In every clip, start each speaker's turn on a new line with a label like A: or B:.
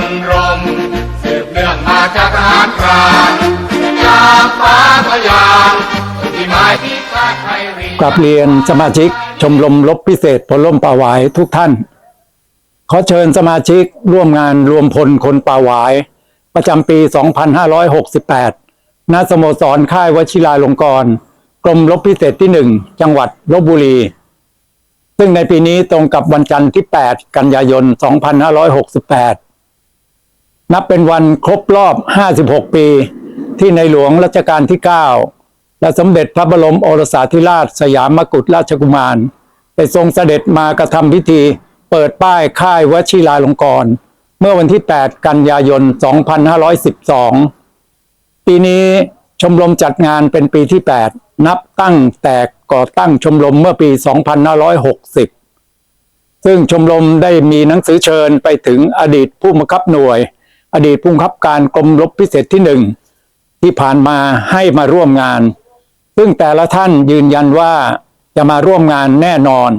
A: นรมสืบเนื่องมาจากทหารพรานจากฟ้าพยานที่หมายที่ชาไทยรี
B: กลับเรียนสมาชิกชมรมลบพิเศษพลล่มป่าวายทุกท่าน ขอเชิญสมาชิกร่วมงานรวมพลคนป่าวาย ประจำปี 2568ณสโมสรค่ายวชิราลงกรกรมลบพิเศษที่หนึ่งจังหวัดลบบุรี ซึ่งในปีนี้ตรงกับวันจันทร์ที่ 8 กันยายน 2568 นับเป็นวันครบรอบ 56 ปี ที่ในหลวงรัชกาลที่ 9 และสมเด็จพระบรมโอรสาธิราชสยามกุฎราชกุมาร ได้ทรงเสด็จมากระทำพิธีเปิดป้ายค่ายวชิราลงกรณ์เมื่อวันที่ 8 กันยายน 2512 ปีนี้ชมรมจัดงานเป็นปีที่ 8 นับตั้งแต่ก่อตั้งชมรมเมื่อปี 2560 ซึ่งชมรมได้มีหนังสือเชิญไปถึงอดีตผู้บังคับหน่วย อดีตผู้บังคับการกรมรบพิเศษที่หนึ่งที่ผ่านมาให้มาร่วมงาน ซึ่งแต่ละท่านยืนยันว่าจะมาร่วมงานแน่นอน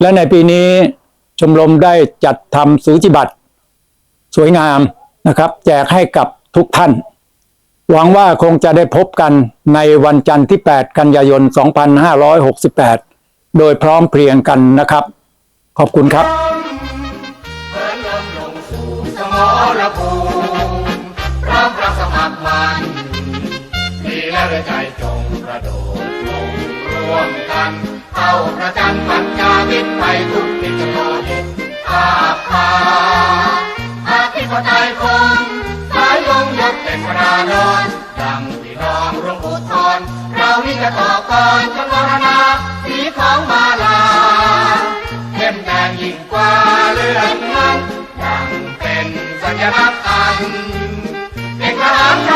B: และในปีนี้ชมรมได้จัดทำสูจิบัตรสวยงามนะครับ แจกให้กับทุกท่าน หวังว่าคงจะได้พบกันในวันจันทร์ที่ 8 กันยายน 2568 โดยพร้อมเพรียงกันนะครับ ขอบคุณครับ
A: ลงสู่สมรภูมิพร้อมรับสมัครมันมีแล้วใจจงกระโดดลงร่วมกัน เข้าประจันปัญญาวิทย์ไปทุกทิศโลกอาภาอาธิปไตยคงสายลงยศเป็นพระนอนดังที่น้องรงอุทธรเรานี่จะต่อก่อนจนมรณาสีของมา จะรับกันเป็นทหาร